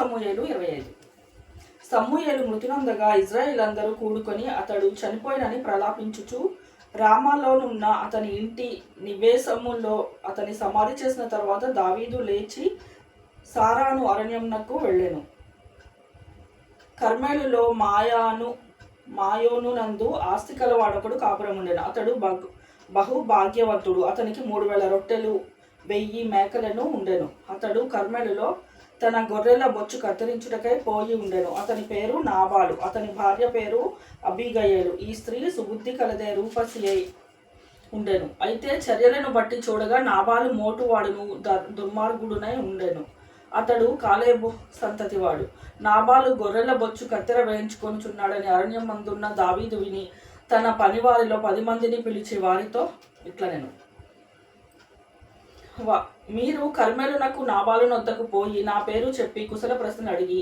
సమూహేలు ఇరవై ఐదు. సమూహేలు మృతినందగా ఇజ్రాయిల్ అందరూ కూడుకొని అతడు చనిపోయినని ప్రలాపించుచు రామాలోనున్న అతని ఇంటి నివేశములో అతని సమాధి చేసిన తర్వాత దావీదు లేచి సారాను అరణ్యమునకు వెళ్ళెను. కర్మేలులో మాయాను మాయోను నందు ఆస్తి కలవాడొకడు కాపురం ఉండేను అతడు బహు బహు భాగ్యవంతుడు అతనికి మూడు వేల రొట్టెలు వెయ్యి మేకలను ఉండెను. అతడు కర్మేలులో తన గొర్రెల బొచ్చు కత్తిరించుటకై పోయి ఉండెను. అతని పేరు నాబాలు. అతని భార్య పేరు అబిగయేలు. ఈ స్త్రీ సుబుద్ధి కలదే రూపసి అయి ఉండెను. అయితే చర్యలను బట్టి చూడగా నాబాలు మోటువాడును ద- దుర్మార్గుడునై ఉండెను. అతడు కాలేబు సంతతివాడు. నాబాలు గొర్రెల బొచ్చు కత్తెర వేయించుకొనిచున్నాడని అరణ్యం మందున్న దావీదు విని తన పనివారిలో పది మందిని పిలిచి వారితో ఇట్లా తక్కువ. మీరు కర్మెలునకు నాబాలు నొద్దకు పోయి నా పేరు చెప్పి కుశల ప్రశ్న అడిగి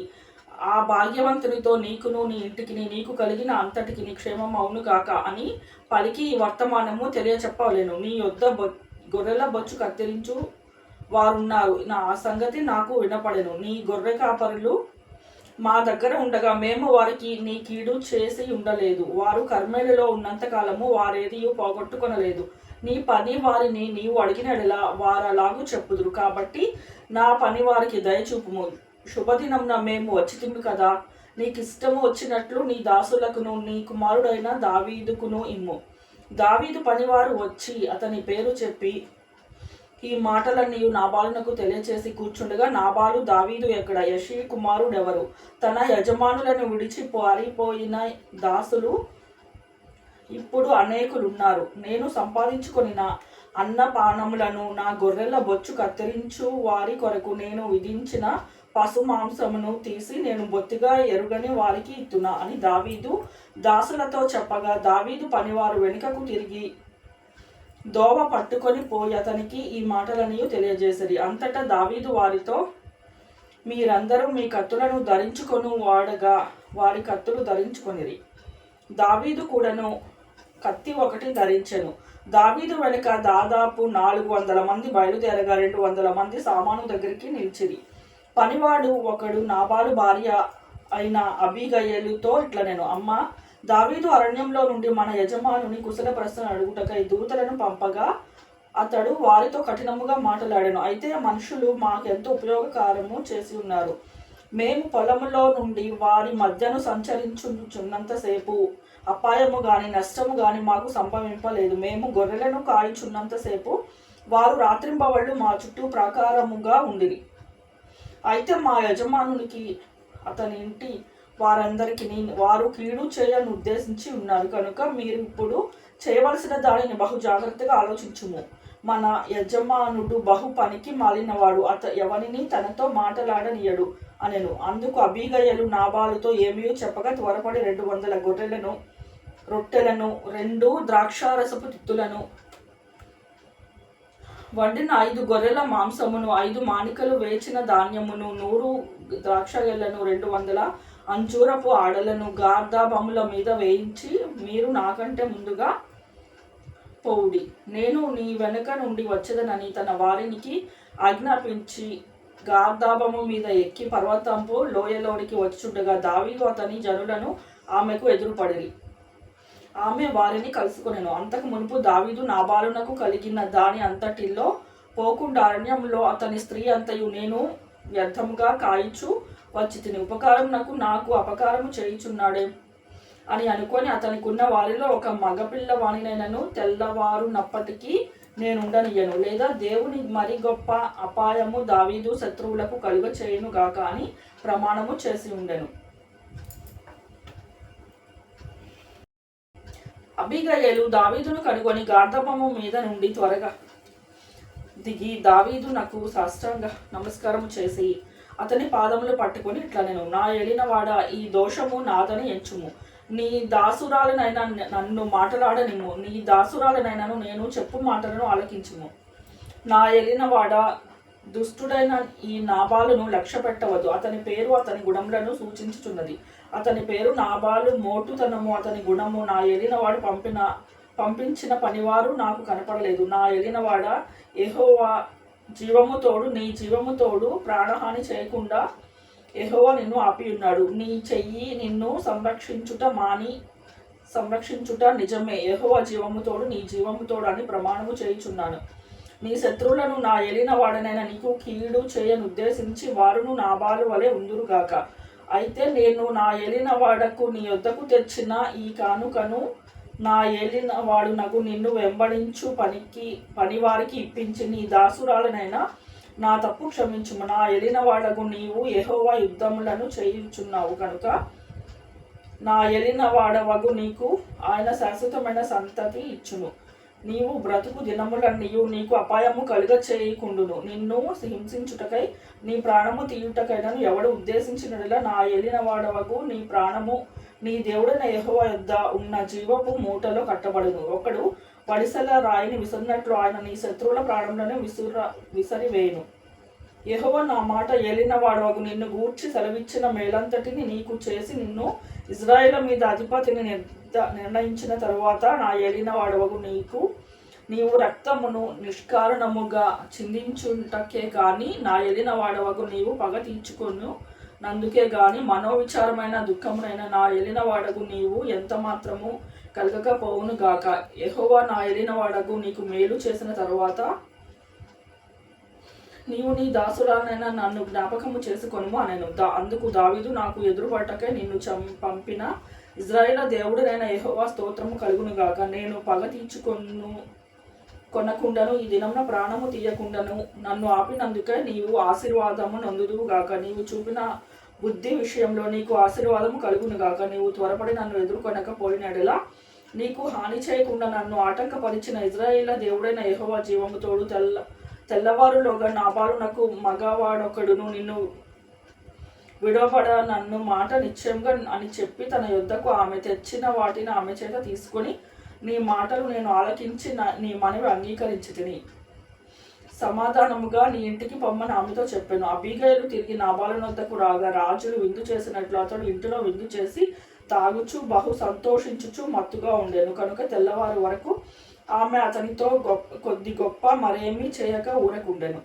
ఆ భాగ్యవంతునితో నీకును నీ ఇంటికి నీకు కలిగిన అంతటికి నీ క్షేమం అవును కాక అని పలికి ఈ వర్తమానము తెలియచెప్పలేను నీ యొద్ద బొ గొర్రెల బొచ్చు కత్తిరించు వారున్నారు. నా సంగతి నాకు వినపడెను. నీ గొర్రె కాపరులు మా దగ్గర ఉండగా మేము వారికి నీ కీడు చేసి ఉండలేదు. వారు కర్మేలలో ఉన్నంతకాలము వారేది పోగొట్టుకొనలేదు. నీ పని వారిని నీవు అడిగినడలా వారలాగు చెప్పుదురు కాబట్టి నా పని వారికి దయచూపుము శుభదినంన మేము వచ్చితిమి కదా. నీకు ఇష్టము వచ్చినట్లు నీ దాసులకును నీ కుమారుడైన దావీదుకును ఇమ్ము. దావీదు పనివారు వచ్చి అతని పేరు చెప్పి ఈ మాటలన్నీ నాబాలునకు తెలియచేసి కూర్చుండగా నాబాలు దావీదు ఎక్కడ? యషి కుమారుడెవరు? తన యజమానులను విడిచి పారిపోయిన దాసులు ఇప్పుడు అనేకులు ఉన్నారు నేను సంపాదించుకొనిన అన్నపానములను నా గొర్రెల బొచ్చు కత్తిరించు వారి కొరకు నేను విధించిన పశు మాంసమును తీసి నేను బొత్తిగా ఎరుగని వారికి ఇత్తునా అని దావీదు దాసులతో చెప్పగా దావీదు పనివారు వెనుకకు తిరిగి దోవ పట్టుకొని పోయి అతనికి ఈ మాటలనియు తెలియజేసిరి. అంతటా దావీదు వారితో మీరందరూ మీ కత్తులను ధరించుకొను వాడగా వారి కత్తులు ధరించుకొనిరి. దావీదు కూడాను కత్తి ఒకటి ధరించెను. దావీదు వెనుక దాదాపు నాలుగు వందల మంది బయలుదేరగా రెండు వందల మంది సామాను దగ్గరికి నిలిచిరి. పనివాడు ఒకడు నాబాలు భార్య అయిన అబిగయలుతో ఇట్లా నేను అమ్మ దావీదు అరణ్యంలో నుండి మన యజమానుని కుశల ప్రశ్న అడుగుటకై దూతలను పంపగా అతడు వారితో కఠినముగా మాట్లాడాను. అయితే మనుషులు మాకెంతో ఉపయోగకారము చేసి ఉన్నారు? మేము పొలంలో నుండి వారి మధ్యను సంచరించుచున్నంతసేపు అపాయము గాని నష్టము గాని మాకు సంభవింపలేదు. మేము గొర్రెలను కాయించున్నంతసేపు వారు రాత్రింబవళ్ళు మా చుట్టూ ప్రాకారముగా ఉండిరి. అయితే మా యజమానునికి అతని ఇంటి వారందరికీ వారు కీడు చేయని ఉద్దేశించి ఉన్నారు కనుక మీరు ఇప్పుడు చేయవలసిన దానిని బహు జాగ్రత్తగా ఆలోచించుము. మన యజమానుడు బహు పనికి మాలినవాడు. అత ఎవరిని తనతో మాటలాడనీయడు అనెను. అందుకు అబీగయలు నాబాలుతో ఏమీ చెప్పగా త్వరపడి రెండు వందల గొర్రెలను రొట్టెలను రెండు ద్రాక్షారసపు తిత్తులను వండిన ఐదు గొర్రెల మాంసమును ఐదు మానికలు వేచిన ధాన్యమును నూరు ద్రాక్షగెలను రెండు వందల అంజూరపు ఆడలను గార్దాబముల మీద వేయించి మీరు నాకంటే ముందుగా పోవుడి. నేను నీ వెనుక నుండి వచ్చేదనని తన వారికి ఆజ్ఞాపించి గార్దాబము మీద ఎక్కి పర్వతంపు లోయలోనికి వచ్చుండగా దావీదు అతని జనులను ఆమెకు ఎదురుపడిరి. ఆమె వారిని కలుసుకునేను. అంతకు మునుపు దావీదు నాబాలునకు కలిగిన దాని అంతటిలో పోకుండా అరణ్యంలో అతని స్త్రీ అంతయు నేను వ్యర్థముగా కాయిచు వచ్చి తిని. ఉపకారం నాకు నాకు అపకారము చేయుచున్నాడే. అని అనుకొని అతనికున్న వారిలో ఒక మగపిల్ల వాణినైనను తెల్లవారునప్పటికీ నేను ఉండనియను లేదా దేవుని మరి గొప్ప అపాయము దావీదు శత్రువులకు కలుగ చేయును గాక అని ప్రమాణము చేసి ఉండెను. అబిగయలు దావీదును కనుగొని గార్ధపము మీద నుండి త్వరగా దిగి దావీదు నాకు సాష్టాంగ నమస్కారం చేసి అతని పాదములు పట్టుకొని ఇట్లా నేను నా ఎలినవాడ ఈ దోషము నాదని ఎంచుము. నీ దాసురాలనైనా నన్ను మాట్లాడనిమ్ము నీ దాసురాలనైనాను నేను చెప్పు మాటలను ఆలకించుము. నా ఎలినవాడ దుష్టుడైన ఈ నాబాలును లక్ష్య పెట్టవద్దు అతని పేరు అతని గుణములను సూచించుచున్నది. అతని పేరు నాబాలు. మోటుతనము అతని గుణము. నా ఎలినవాడు పంపిన పంపించిన పనివారు నాకు కనపడలేదు. నా ఎలినవాడ ఎహోవా జీవముతోడు నీ జీవముతోడు ప్రాణహాని చేయకుండా యహోవా నిన్ను ఆపి ఉన్నాడు. నీ చెయ్యి నిన్ను సంరక్షించుట మాని సంరక్షించుట నిజమే. యహోవ జీవముతోడు నీ జీవముతోడు అని ప్రమాణము చేయుచున్నాను. నీ శత్రువులను నా ఎలిన వాడనైనా నీకు కీడు చేయనుద్దేశించి వారును నా బాలు వలె ఉందురుగాక అయితే నేను నా ఎలిన వాడకు నీ యొద్దకు తెచ్చిన ఈ కానుకను నా ఏలిన వాడునకు నిన్ను వెంబడించు పనికి పనివారికి ఇప్పించి నీ దాసురాలనైనా నా తప్పు క్షమించుము నా ఏలిన నీవు యహోవా యుద్ధములను చేయించున్నావు కనుక నా ఎలిన వాడవగు నీకు ఆయన శాశ్వతమైన సంతతి ఇచ్చును నీవు బ్రతుకు దినములన్నీయు నీకు అపాయము కలుగ చేయకుండును నిన్ను హింసించుటకై నీ ప్రాణము తీయుటకైనను ఎవడు ఉద్దేశించినలా నా ఎలినవాడవకు నీ ప్రాణము నీ దేవుడైన యహోవ యొద్ద ఉన్న జీవపు మూటలో కట్టబడును. ఒకడు వడిసల రాయిని విసిరినట్లు ఆయన నీ శత్రువుల ప్రాణంలోనే విసుర విసరివేయును. యహోవ నా మాట ఏలిన వాడవగు నిన్ను గూర్చి సెలవిచ్చిన మేలంతటిని నీకు చేసి నిన్ను ఇజ్రాయేల్ మీద అధిపతిని నిర్ణయించిన తరువాత నా ఏలిన వాడవగు నీకు నీవు రక్తమును నిష్కారణముగా చిందించుటకే గాని నా ఎలిన వాడవకు నీవు పగ తీర్చుకొను. నందుకే గాని మనోవిచారమైన దుఃఖమునైన నా ఎలిన వాడకు నీవు ఎంత మాత్రము కలగకపోవును గాక. యహోవా నా ఏలిన నీకు మేలు చేసిన తరువాత నీవు నీ దాసురాలైన నన్ను జ్ఞాపకము చేసుకొనుము అనెను. దా అందుకు దావిదు నాకు ఎదురుపడటకే నిన్ను చం పంపిన ఇజ్రాయేల దేవుడైన యహోవా స్తోత్రము కలుగును గాక. నేను పగ తీర్చుకొను కొనకుండాను ఈ దినమున ప్రాణము తీయకుండాను. నన్ను ఆపినందుకే నీవు ఆశీర్వాదము నందుదువు గాక. నీవు చూపిన బుద్ధి విషయంలో నీకు ఆశీర్వాదము కలుగును గాక. నీవు త్వరపడి నన్ను ఎదుర్కొనకపోయినడలా నీకు హాని చేయకుండా నన్ను ఆటంకపరిచిన ఇజ్రాయేల దేవుడైన యహోవా జీవముతోడు తెల్ల తెల్లవారులోగా నాబాలునకు మగవాడొకడును నిన్ను విడవబడ నన్ను మాట నిశ్చయంగా అని చెప్పి తన యొద్దకు ఆమె తెచ్చిన వాటిని ఆమె చేత తీసుకొని నీ మాటలు నేను ఆలకించి నీ మనవి అంగీకరించి తిని. సమాధానముగా నీ ఇంటికి పొమ్మని ఆమెతో చెప్పాను. అబీగయలు తిరిగి నాబాలను వద్దకు రాగా రాజులు విందు చేసినట్లు అతడు ఇంటిలో విందు చేసి తాగుచు బహు సంతోషించుచు మత్తుగా ఉండేను. కనుక తెల్లవారు వరకు ఆమె అతనితో గొప్ప కొద్ది గొప్ప మరేమీ చేయక ఊరకుండెను.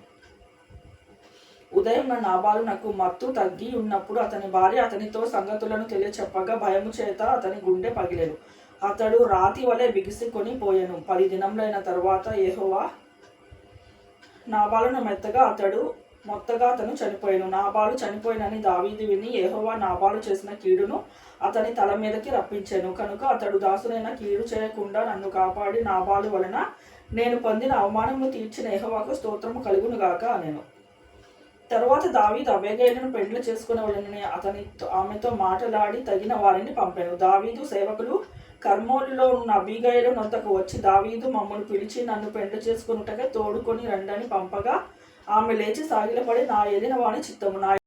ఉదయం నాబాలు నాకు మత్తు తగ్గి ఉన్నప్పుడు అతని భార్య అతనితో సంగతులను తెలియచెప్పగా భయము చేత అతని గుండె పగిలేను. అతడు రాతి వలె బిగిసికొని పోయెను. పది దినములైన తరువాత ఏహోవా నాబాలను మెత్తగా అతడు మొత్తగా అతను చనిపోయాను. నాబాలు చనిపోయినని దావీదు విని ఏహోవా నాబాలు చేసిన కీడును అతని తల మీదకి రప్పించాను. కనుక అతడు దాసునైన కీడు చేయకుండా నన్ను కాపాడి నాబాలు వలన నేను పొందిన అవమానము తీర్చిన ఏహోవాకు స్తోత్రము కలుగును గాక నేను తరువాత దావీదు అబేగైలను పెండ్లు చేసుకునేవాళ్ళని అతనితో ఆమెతో మాటలాడి తగిన వారిని పంపాను. దావీదు సేవకులు కర్మోలులో ఉన్న అబీగైలు అంతకు వచ్చి దావీదు మమ్మల్ని పిలిచి నన్ను పెండ్లు చేసుకున్నట్టుగా తోడుకొని రండని పంపగా ఆమె లేచి సాగిలపడి నా ఎదిన వాణి చిత్తము. నా